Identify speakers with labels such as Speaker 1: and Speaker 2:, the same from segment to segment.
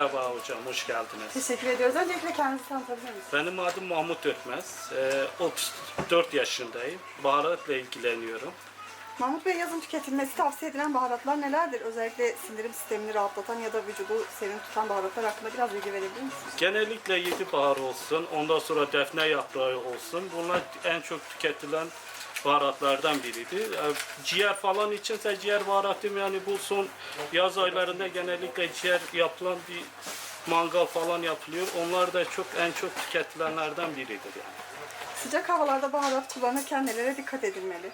Speaker 1: Merhaba hocam, hoş geldiniz.
Speaker 2: Teşekkür ediyoruz. Öncelikle kendinizi tanıtabilir misiniz?
Speaker 1: Benim adım Mahmut Ötmez. Ee, 34 yaşındayım. Baharatla ilgileniyorum.
Speaker 2: Mahmut Bey yazın tüketilmesi tavsiye edilen baharatlar nelerdir? Özellikle sindirim sistemini rahatlatan ya da vücudu serin tutan baharatlar hakkında biraz bilgi verebilir misiniz?
Speaker 1: Genellikle yedi bahar olsun, ondan sonra defne yaprağı olsun. Bunlar en çok tüketilen baharatlardan biridir. Ee, Ciğer falan içinse ciğer baharatım yani bu son yaz aylarında genellikle ciğer yapılan bir mangal falan yapılıyor. Onlar da çok en çok tüketilenlerden biridir yani.
Speaker 2: Sıcak havalarda baharat kullanırken nelere dikkat edilmeli?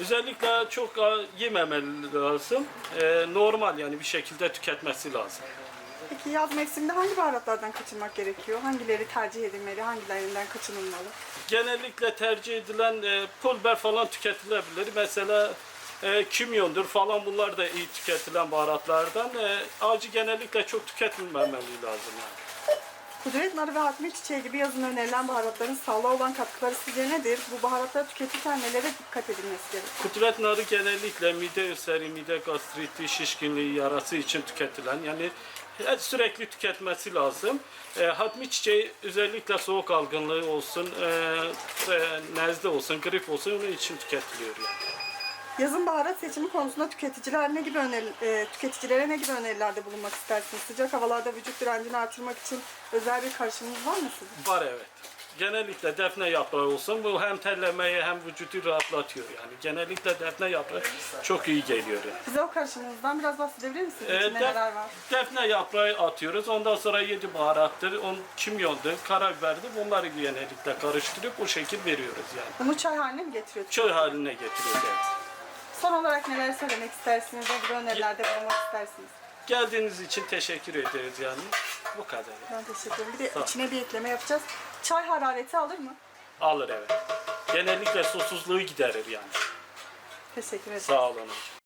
Speaker 1: Özellikle çok e, yememeli lazım. Ee, normal yani bir şekilde tüketmesi lazım.
Speaker 2: Peki yaz mevsiminde hangi baharatlardan kaçınmak gerekiyor? Hangileri tercih edilmeli? Hangilerinden kaçınılmalı?
Speaker 1: Genellikle tercih edilen e, pulber falan tüketilebilir. Mesela e, kimyondur falan bunlar da iyi tüketilen baharatlardan. E, acı genellikle çok tüketilmemeli lazım yani.
Speaker 2: Kudret narı ve hatmi çiçeği gibi yazın önerilen baharatların sağlığa olan katkıları sizce nedir? Bu baharatları tüketirken nelere dikkat edilmesi gerekiyor?
Speaker 1: Kudret narı genellikle mide ülseri, mide gastriti, şişkinliği, yarası için tüketilen yani sürekli tüketmesi lazım. E, hatmi çiçeği özellikle soğuk algınlığı olsun, e, e, nezle olsun, grip olsun onun için tüketiliyor yani.
Speaker 2: Yazın baharat seçimi konusunda tüketiciler ne gibi öneri, e, tüketicilere ne gibi önerilerde bulunmak istersiniz? Sıcak havalarda vücut direncini artırmak için özel bir karışımınız var mı sizin?
Speaker 1: Var evet. Genellikle defne yaprağı olsun. Bu hem terlemeyi hem vücudu rahatlatıyor yani. Genellikle defne yaprağı çok iyi geliyor yani.
Speaker 2: Bize o karışımınızdan biraz bahsedebilir misiniz?
Speaker 1: Ee,
Speaker 2: İçinde
Speaker 1: def-
Speaker 2: neler var?
Speaker 1: defne yaprağı atıyoruz. Ondan sonra yedi baharattır, on kimyondur, karabiberdir. Bunları genellikle karıştırıp o şekil veriyoruz yani.
Speaker 2: Bunu çay haline mi getiriyorsunuz?
Speaker 1: Çay haline getiriyoruz evet.
Speaker 2: Olarak neler söylemek istersiniz? Ne gibi önerilerde bulunmak istersiniz?
Speaker 1: Geldiğiniz için teşekkür ederiz yani. Bu kadar. yani.
Speaker 2: Ben teşekkür ederim. Bir de
Speaker 1: ol.
Speaker 2: içine bir ekleme yapacağız. Çay harareti alır mı?
Speaker 1: Alır evet. Genellikle susuzluğu giderir yani.
Speaker 2: Teşekkür ederim.
Speaker 1: Sağ olun hocam.